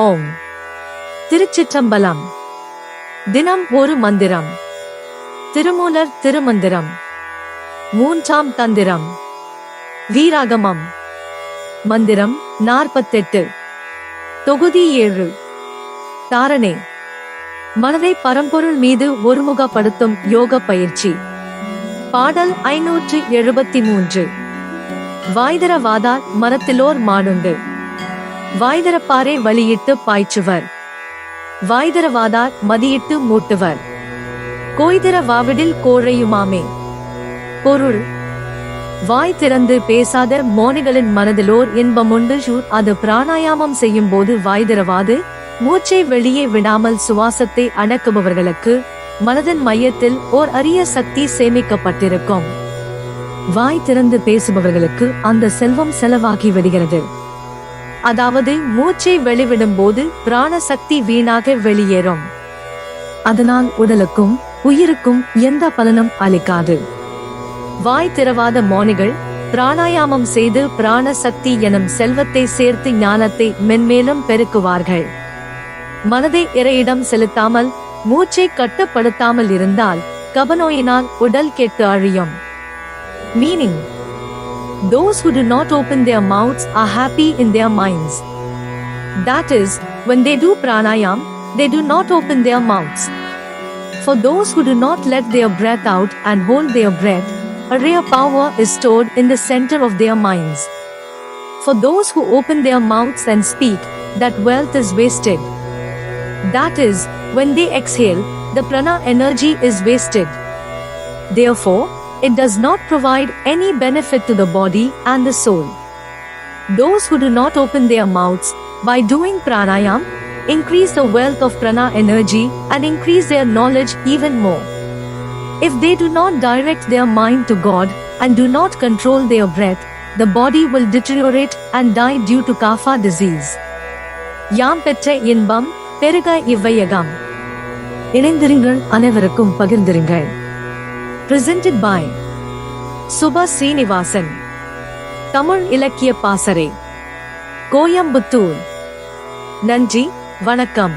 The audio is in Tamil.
ஓம். திருச்சிற்றம்பலம். தினம் ஒரு மந்திரம். திருமூலர் திருமந்திரம். மூன்றாம் தந்திரம். வீராகமம். மந்திரம் நாற்பத்தெட்டு. தொகுதி ஏழு. தாரணே. மனதை பரம்பொருள் மீது ஒருமுகப்படுத்தும் யோக பயிற்சி. பாடல் ஐநூற்று எழுபத்தி மூன்று. வாய்தரவாதார் மரத்திலோர் மாடுண்டு வாய்தரப்பாரை வழியிட்டு பாய்ச்சுவர். வாய்தரவாதார் மதியிட்டு மூட்டுவர். கோய்தர வாவிடில் கோழையுமாமே. பொருள் வாய் திறந்து பேசாத மோனிகளின் மனதிலோர் இன்பமுண்டு ஷூர் அது பிராணாயாமம் செய்யும் போது வாய்தரவாது மூச்சை வெளியே விடாமல் சுவாசத்தை அடக்குபவர்களுக்கு மனதின் மையத்தில் ஓர் அரிய சக்தி சேமிக்கப்பட்டிருக்கும். வாய் திறந்து பேசுபவர்களுக்கு அந்த செல்வம் செலவாகி விடுகிறது. அதாவது மூச்சை வெளிவிடும் போது பிராண சக்தி வீணாக வெளியேறும். அதனால் உடலுக்கும் உயிருக்கும் எந்த பலனும் அளிக்காது. வாய் திறவாத மோனிகள் பிராணாயாமம் செய்து பிராண சக்தி எனும் செல்வத்தை சேர்த்து ஞானத்தை மென்மேலும் பெருக்குவார்கள். மனதை இறையிடம் செலுத்தாமல் மூச்சை கட்டுப்படுத்தாமல் இருந்தால் கபநோயினால் உடல் கெட்டு அழியும். Meaning Those who do not open their mouths are happy in their minds. That is, when they do pranayam, they do not open their mouths. For those who do not let their breath out and hold their breath, a rare power is stored in the center of their minds. For those who open their mouths and speak, that wealth is wasted. That is, when they exhale, the prana energy is wasted. Therefore, it does not provide any benefit to the body and the soul. Those who do not open their mouths, by doing pranayam, increase the wealth of prana energy and increase their knowledge even more. If they do not direct their mind to God and do not control their breath, the body will deteriorate and die due to kapha disease. யாம் பெற்ற இன்பம் பெருக இவ்வையகம் இணைந்திருங்கள் அனைவருக்கும் பகிர்ந்திருங்கள் பிரசன்டட் பாய் சுபா சீனிவாசன் தமிழ் இலக்கிய பாசறை கோயம்புத்தூர் நன்றி வணக்கம்